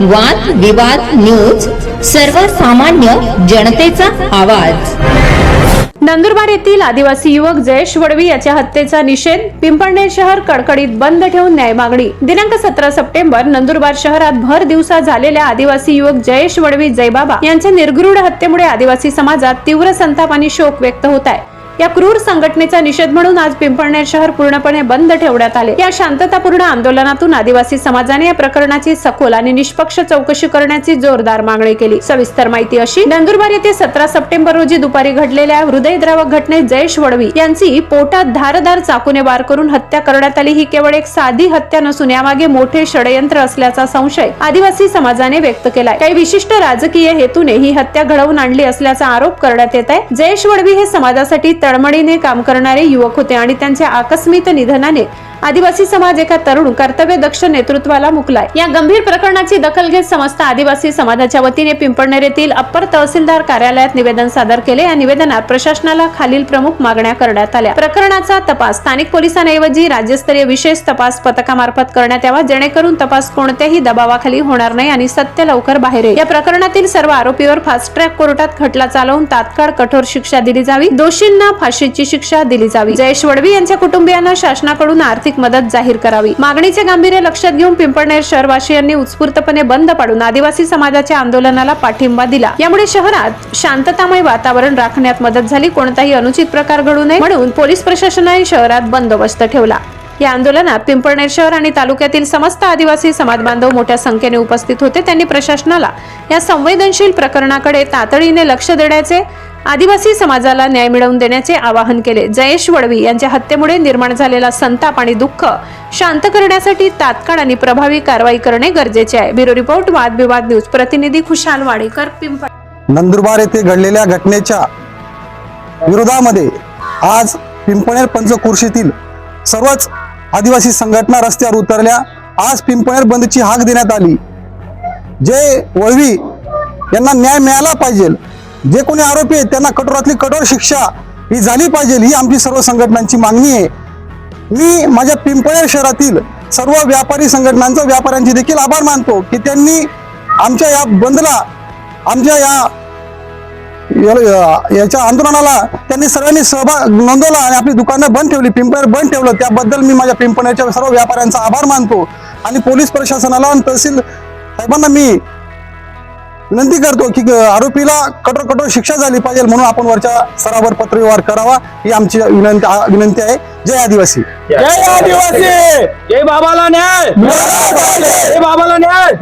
वाद विवाद न्यूज सर्वसामान्य जनतेचा आवाज. नंदुरबार येथील आदिवासी युवक जयेश वडवी याच्या हत्येचा निषेध पिंपळनेर शहर कडकडीत बंद ठेवून न्याय मागणी. दिनांक सतरा सप्टेंबर नंदुरबार शहरात भर दिवसा झालेल्या आदिवासी युवक जयेश वडवी जयबाबा यांच्या निर्गृढ हत्येमुळे आदिवासी समाजात तीव्र संताप आणि शोक व्यक्त होत आहे. या क्रूर संघटनेचा निषेध म्हणून आज पिंपळनेर शहर पूर्णपणे बंद ठेवण्यात आले. या शांततापूर्ण आंदोलनातून आदिवासी समाजाने या प्रकरणाची सखोल आणि निष्पक्ष चौकशी करण्याची जोरदार मागणी केली. सविस्तर माहिती अशी नंदुरबार येथे सतरा सप्टेंबर रोजी दुपारी घडलेल्या हृदयद्रावक घटनेत जयेश वडवी यांची पोटात धारदार चाकूने वार करून हत्या करण्यात आली. ही केवळ एक साधी हत्या नसून यामागे मोठे षडयंत्र असल्याचा संशय आदिवासी समाजाने व्यक्त केलाय. काही विशिष्ट राजकीय हेतूने ही हत्या घडवून आणली असल्याचा आरोप करण्यात येत आहे. जयेश वडवी हे समाजासाठी तळमळीने काम करणारे युवक होते आणि त्यांच्या आकस्मित निधनाने आदिवासी समाज एका तरुण कर्तव्यदक्ष नेतृत्वाला मुकलाय. या गंभीर प्रकरणाची दखल घेत समस्त आदिवासी समाजाच्या वतीने पिंपळनेर येथील अप्पर तहसीलदार कार्यालयात निवेदन सादर केले. या निवेदनात प्रशासनाला खालील प्रमुख मागण्या करण्यात आल्या. प्रकरणाचा तपास स्थानिक पोलिसांऐवजी राज्यस्तरीय विशेष तपास पथकामार्फत करण्यात यावा जेणेकरून तपास कोणत्याही दबावाखाली होणार नाही आणि सत्य लवकर बाहेर येईल. या प्रकरणातील सर्व आरोपीवर फास्ट ट्रॅक कोर्टात खटला चालवून तात्काळ कठोर शिक्षा दिली जावी. दोषींना फाशीची शिक्षा दिली जावी. जयेश वडवी यांच्या कुटुंबियांना शासनाकडून आर्थिक मदत जाहीर करावी. मागणीचे गांभीर्य लक्षात घेऊन पिंपळनेर शहरवासियांनी उत्स्फूर्तपणे बंद पाडून आदिवासी समाजाच्या आंदोलनाला पाठिंबा दिला. यामुळे शहरात शांततामय वातावरण राखण्यात मदत झाली. कोणताही अनुचित प्रकार घडू नये म्हणून पोलीस प्रशासनाने शहरात बंदोबस्त ठेवला. या आंदोलनात पिंपळनेर शहर आणि तालुक्यातील समस्त आदिवासी समाज बांधव मोठ्या संख्येने उपस्थित होते. त्यांनी प्रशासनाला या संवेदनशील प्रकरणाकडे तातडीने लक्ष देण्याचे आदिवासी समाजाला न्याय मिळवून देण्याचे आवाहन केले. जयेश वडवी यांच्या हत्येमुळे निर्माण झालेला संताप आणि दुःख शांत करण्यासाठी तात्काळ आणि प्रभावी कारवाई करणे गरजेचे आहे. Bureau report Vadvivad news. प्रतिनिधी खुशाल वाडेकर पिंपळ. नंदुरबार येथे घडलेल्या घटनेच्या विरोधामध्ये आज पिंपळनेर पंचकुर्शीतील सर्वच आदिवासी संघटना रस्त्यावर उतरल्या. आज पिंपळेर बंदची हाक देण्यात आली. जे वळवी यांना न्याय मिळाला पाहिजे. जे कोणी आरोपी आहेत त्यांना कठोरातली कठोर शिक्षा ही झाली पाहिजे ही आमची सर्व संघटनांची मागणी आहे. मी माझ्या पिंपळ्या शहरातील सर्व व्यापारी संघटनांचा व्यापाऱ्यांचे देखील आभार मानतो की त्यांनी आमच्या या बंदला आमच्या या याच्या आंदोलनाला त्यांनी सर्वांनी सहभाग नोंदवला आणि आपली दुकानं बंद ठेवली पिंपळ बंद ठेवलं. त्याबद्दल मी माझ्या पिंपळ्याच्या सर्व व्यापाऱ्यांचा आभार मानतो. आणि पोलीस प्रशासनाला आणि तहसील साहेबांना मी विनंती करतो की आरोपीला कठोर कठोर शिक्षा झाली पाहिजे म्हणून आपण वरच्या स्तरावर पत्रव्यवहार करावा ही आमची विनंती विनंती आहे. जय आदिवासी. जय आदिवासी. जय बाबाला न्याय. जय बाबाला न्याय.